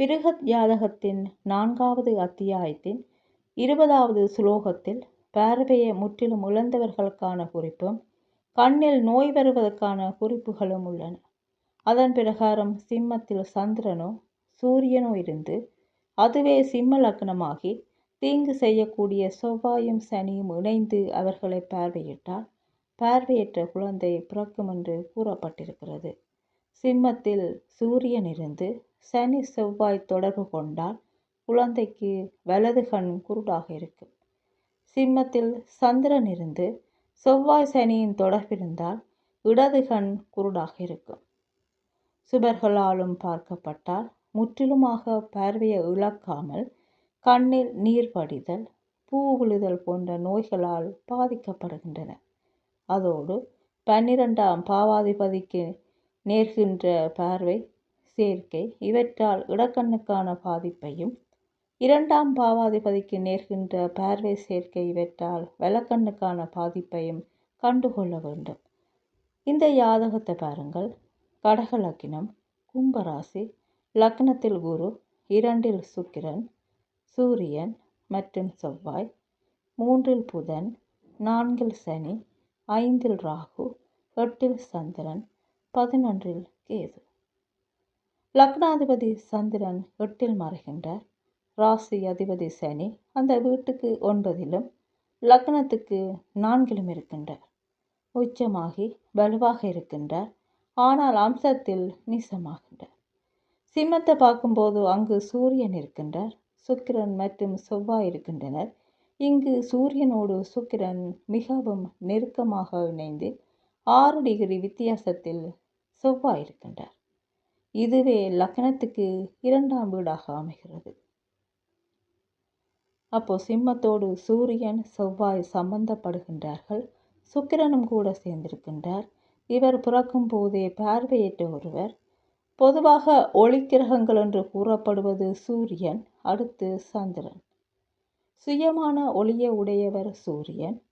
பிருகத் யாதகத்தின் நான்காவது அத்தியாயத்தின் இருபதாவது சுலோகத்தில் பார்வையை முற்றிலும் இழந்தவர்களுக்கான குறிப்பும் கண்ணில் நோய் வருவதற்கான குறிப்புகளும் உள்ளன. அதன் பிரகாரம் சிம்மத்தில் சந்திரனோ சூரியனோ இருந்து அதுவே சிம்ம லக்னமாகி தீங்கு செய்யக்கூடிய செவ்வாயும் சனியும் இணைந்து அவர்களை பார்வையிட்டால் பார்வையற்ற குழந்தை பிறக்கும் என்று கூறப்பட்டிருக்கிறது. சிம்மத்தில் சூரியன் இருந்து சனி செவ்வாய் தொடர்பு கொண்டால் குழந்தைக்கு வலது கண் குருடாக இருக்கும். சிம்மத்தில் சந்திரன் இருந்து செவ்வாய் சனியின் தொடர்பிருந்தால் இடது கண் குருடாக இருக்கும். சுபர்களாலும் பார்க்கப்பட்டால் முற்றிலுமாக பார்வையை இழக்காமல் கண்ணில் நீர் படிதல் பூ விழுதல் போன்ற நோய்களால் பாதிக்கப்படுகின்றன. அதோடு பன்னிரெண்டாம் பாவாதிபதிக்கு நேர்கின்ற பார்வை சேர்க்கை இவற்றால் இடக்கண்ணுக்கான பாதிப்பையும் இரண்டாம் பாவாதிபதிக்கு நேர்கின்ற பார்வை சேர்க்கை இவற்றால் வலக்கண்ணுக்கான பாதிப்பையும் கண்டுகொள்ள வேண்டும். இந்த யாதகத்தை பாருங்கள். கடக லக்கினம் கும்பராசி லக்னத்தில் குரு இரண்டில் சுக்கிரன் சூரியன் மற்றும் செவ்வாய் மூன்றில் புதன் நான்கில் சனி ஐந்தில் ராகு எட்டில் சந்திரன் பதினொன்றில் கேது. லக்னாதிபதி சந்திரன் எட்டில் மறைகின்றார். ராசி அதிபதி சனி அந்த வீட்டுக்கு ஒன்பதிலும் லக்னத்துக்கு நான்கிலும் இருக்கின்றார். உச்சமாகி வலுவாக இருக்கின்றார். ஆனால் அம்சத்தில் நீசமாகின்றார். சிம்மத்தை பார்க்கும்போது அங்கு சூரியன் இருக்கின்றார். சுக்கிரன் மற்றும் செவ்வாய் இருக்கின்றனர். இங்கு சூரியனோடு சுக்கிரன் மிகவும் நெருக்கமாக இணைந்து ஆறு டிகிரி வித்தியாசத்தில் செவ்வாய் இருக்கின்றார். இதுவே லக்னத்துக்கு இரண்டாம் வீடாக அமைகிறது. அப்போ சிம்மத்தோடு சூரியன் செவ்வாய் சம்பந்தப்படுகின்றார்கள். சுக்கிரனும் கூட சேர்ந்திருக்கின்றார். இவர் பிறக்கும் போதே பார்வையற்ற ஒருவர். பொதுவாக ஒளிக்கிரகங்கள் என்று கூறப்படுவது சூரியன் அடுத்து சந்திரன். சுயமான ஒளியை உடையவர் சூரியன்.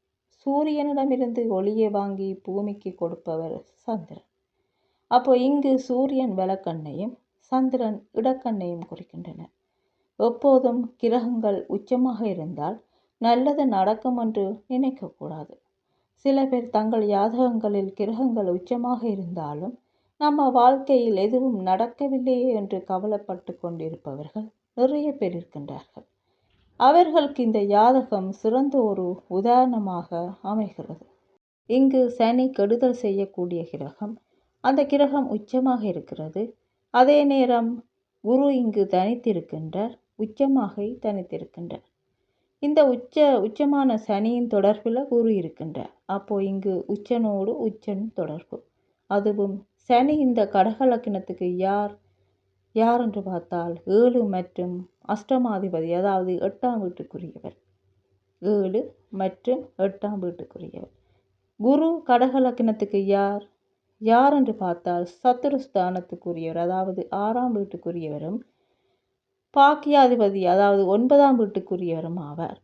சூரியனிடமிருந்து ஒளியை வாங்கி பூமிக்கு கொடுப்பவர் சந்திரன். அப்போ இங்கு சூரியன் வலக்கண்ணையும் சந்திரன் இடக்கண்ணையும் குறிக்கின்றனர் எப்போதும் கிரகங்கள் உச்சமாக இருந்தால் நல்லது நடக்கும் என்று நினைக்கக்கூடாது. சில பேர் தங்கள் யாதகங்களில் கிரகங்கள் உச்சமாக இருந்தாலும் நம்ம வாழ்க்கையில் எதுவும் நடக்கவில்லையே என்று கவலைப்பட்டு கொண்டிருப்பவர்கள் நிறைய பேர் இருக்கின்றார்கள். அவர்களுக்கு இந்த யாதகம் சிறந்த ஒரு உதாரணமாக அமைகிறது. இங்கு சனி கெடுதல் செய்யக்கூடிய கிரகம் அந்த கிரகம் உச்சமாக இருக்கிறது. அதே நேரம் குரு இங்கு தனித்திருக்கின்றார். உச்சமாக தனித்திருக்கின்றார். இந்த உச்ச உச்சமான சனியின் தொடர்பில் குரு இருக்கின்றார். அப்போது இங்கு உச்சனோடு உச்சன் தொடர்பு. அதுவும் சனி இந்த கடகலக்கணத்துக்கு யார் யார் என்று பார்த்தால் ஏழு மற்றும் அஷ்டமாதிபதி அதாவது எட்டாம் வீட்டுக்குரியவர். ஏழு மற்றும் எட்டாம் வீட்டுக்குரியவர். குரு கடகலக்கணத்துக்கு யார் யார் என்று பார்த்தால் சத்துருஸ்தானத்துக்குரியவர் அதாவது ஆறாம் வீட்டுக்குரியவரும் பாக்கியாதிபதி அதாவது ஒன்பதாம் வீட்டுக்குரியவரும் ஆவார்.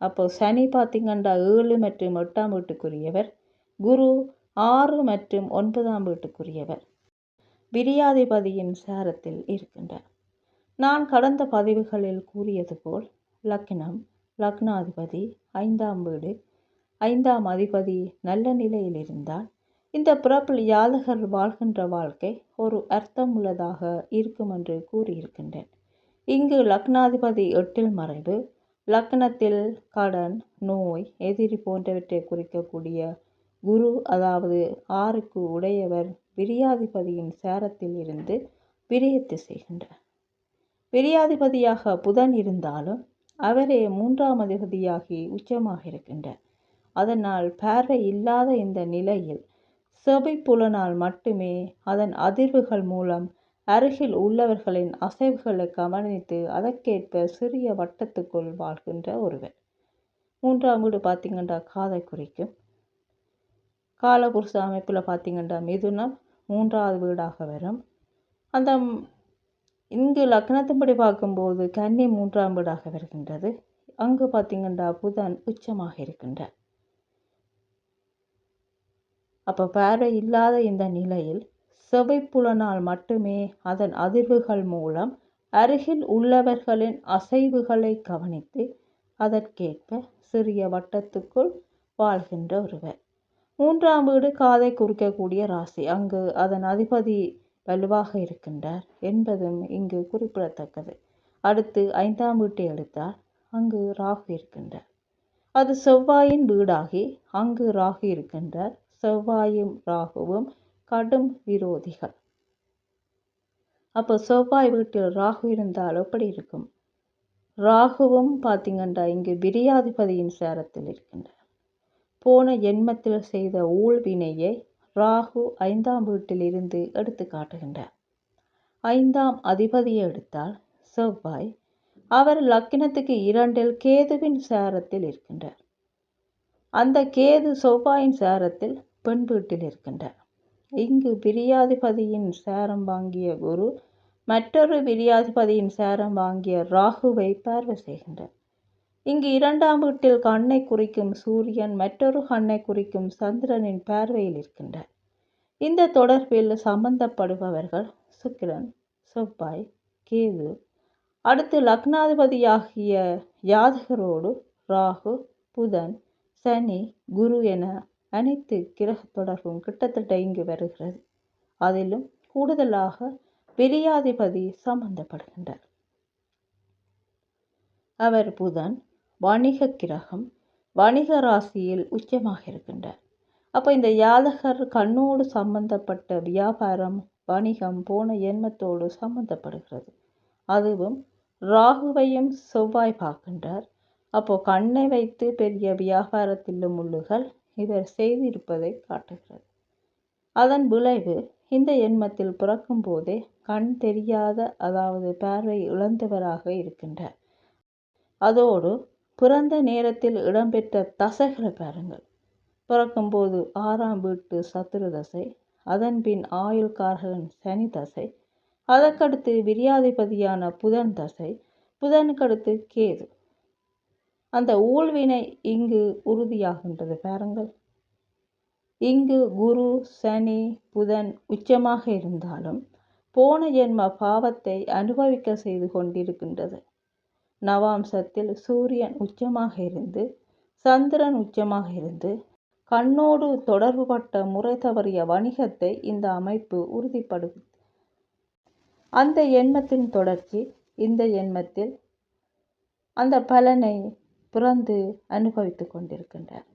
அப்போ சனி பார்த்திங்கண்டா ஏழு மற்றும் எட்டாம் வீட்டுக்குரியவர் குரு ஆறு மற்றும் ஒன்பதாம் வீட்டுக்குரியவர். விரியாதிபதியின் சாரத்தில் இருக்கின்றார். நான் கடந்த பதிவுகளில் கூறியது போல் லக்னம் லக்னாதிபதி ஐந்தாம் வீடு ஐந்தாம் அதிபதி நல்ல நிலையில் இருந்தால் இந்த பிறப்பில் யாதகர் வாழ்கின்ற வாழ்க்கை ஒரு அர்த்தம் உள்ளதாக இருக்கும் என்று கூறியிருக்கின்றேன். இங்கு லக்னாதிபதி எட்டில் மறைவு லக்னத்தில் கடன் நோய் எதிரி போன்றவற்றை குறிக்கக்கூடிய குரு அதாவது ஆறுக்கு உடையவர் விரியாதிபதியின் சேரத்தில் இருந்து விரியத்து செய்கின்றார். விரியாதிபதியாக புதன் இருந்தாலும் அவரே மூன்றாம் அதிபதியாகி உச்சமாக இருக்கின்றார். அதனால் பார்வை இல்லாத இந்த நிலையில் செபை புலனால் மட்டுமே அதன் அதிர்வுகள் மூலம் அருகில் உள்ளவர்களின் அசைவுகளை கவனித்து அதற்கேற்ப சிறிய வட்டத்துக்குள் வாழ்கின்ற ஒருவர் மூன்றாம் வீடு பார்த்திங்கன்னா காதை குறிக்கும் காலபுருஷ அமைப்பில் பார்த்திங்கன்னா மிதுனம் மூன்றாவது வீடாக வரும். அந்த இங்கு லக்னத்தின்படி பார்க்கும்போது கன்னி மூன்றாம் வீடாக வருகின்றது. அங்கு பார்த்திங்கன்னா புதன் உச்சமாக இருக்கின்றார். அப்போ பார்வை இல்லாத இந்த நிலையில் செவைப்புலனால் மட்டுமே அதன் அதிர்வுகள் மூலம் அருகில் உள்ளவர்களின் அசைவுகளை கவனித்து அதற்கேற்ப சிறிய வட்டத்துக்குள் வாழ்கின்ற ஒருவர். மூன்றாம் வீடு காதை குறிக்கக்கூடிய ராசி. அங்கு அதன் அதிபதி வலுவாக இருக்கின்றார் என்பதும் இங்கு குறிப்பிடத்தக்கது. அடுத்து ஐந்தாம் வீட்டை எடுத்தால் அங்கு ராகு இருக்கின்றார். அது செவ்வாயின் வீடாகி அங்கு ராகு இருக்கின்றார். செவ்வாயும் ராகுவும் கடும் விரோதிகள். அப்போ செவ்வாய் வீட்டில் ராகு இருந்தால் எப்படி இருக்கும்? ராகுவும் பார்த்திங்கண்டா இங்கு பிரியாதிபதியின் சேரத்தில் இருக்கின்ற போன ஜென்மத்தில் செய்த ஊழ்வினையை ராகு ஐந்தாம் வீட்டில் இருந்து எடுத்து காட்டுகின்றார். ஐந்தாம் அதிபதியை எடுத்தால் செவ்வாய் அவர் லக்கினத்துக்கு இரண்டில் கேதுவின் சேரத்தில் இருக்கின்றார். அந்த கேது செவ்வாயின் சேரத்தில் பெண் வீட்டில் இருக்கின்றார் இங்கு விரியாதிபதியின் சேரம் வாங்கிய குரு மற்றொரு விரியாதிபதியின் சேரம் வாங்கிய ராகுவை பார்வை செய்கின்றார். இங்கு இரண்டாம் வீட்டில் கண்ணை குறிக்கும் சூரியன் மற்றொரு கண்ணை குறிக்கும் சந்திரனின் பார்வையில் இருக்கின்றார். இந்த தொடர்பில் சம்பந்தப்படுபவர்கள் சுக்கிரன் செவ்வாய் கேது அடுத்து லக்னாதிபதியாகிய யாதகரோடு ராகு புதன் சனி குரு என அனைத்து கிரக தொடர்பும் கிட்டத்தட்ட இங்கு வருகிறது. அதிலும் கூடுதலாக விரியாதிபதி சம்பந்தப்படுகின்றார். அவர் புதன் வணிக கிரகம் வணிக ராசியில் உச்சமாக இருக்கின்றார். அப்போ இந்த யாதகர் கண்ணோடு சம்பந்தப்பட்ட வியாபாரம் வணிகம் போன எண்மத்தோடு சம்பந்தப்படுகிறது. அதுவும் ராகுவையும் செவ்வாய் பார்க்கின்றார். அப்போ கண்ணை வைத்து பெரிய வியாபாரத்திலும் முள்ளுகள் இவர் செய்திருப்பதை காட்டுகிறது. அதன் விளைவு இந்த எண்மத்தில் பிறக்கும் போதே கண் தெரியாத அதாவது பார்வை இழந்தவராக இருக்கின்றார். அதோடு பிறந்த நேரத்தில் இடம்பெற்ற தசைகளை பாருங்கள். பிறக்கும்போது ஆறாம் வீட்டு சத்துரு தசை அதன் பின் ஆயுள்காரகன் சனி தசை அதற்கடுத்து விரியாதிபதியான புதன் தசை புதனுக்கடுத்து கேது. அந்த ஊழ்வினை இங்கு உறுதியாகின்றது. பாருங்கள். இங்கு குரு சனி புதன் உச்சமாக இருந்தாலும் போன ஜென்ம பாவத்தை அனுபவிக்க செய்து கொண்டிருக்கின்றது. நவாம்சத்தில் சூரியன் உச்சமாக இருந்து சந்திரன் உச்சமாக இருந்து கண்ணோடு தொடர்புபட்ட முறை தவறிய வணிகத்தை இந்த அமைப்பு உறுதிப்படுகிறது அந்த எண்மத்தின் தொடர்ச்சி இந்த எண்மத்தில் அந்த பலனை பிறந்து அனுபவித்து கொண்டிருக்கின்றார்.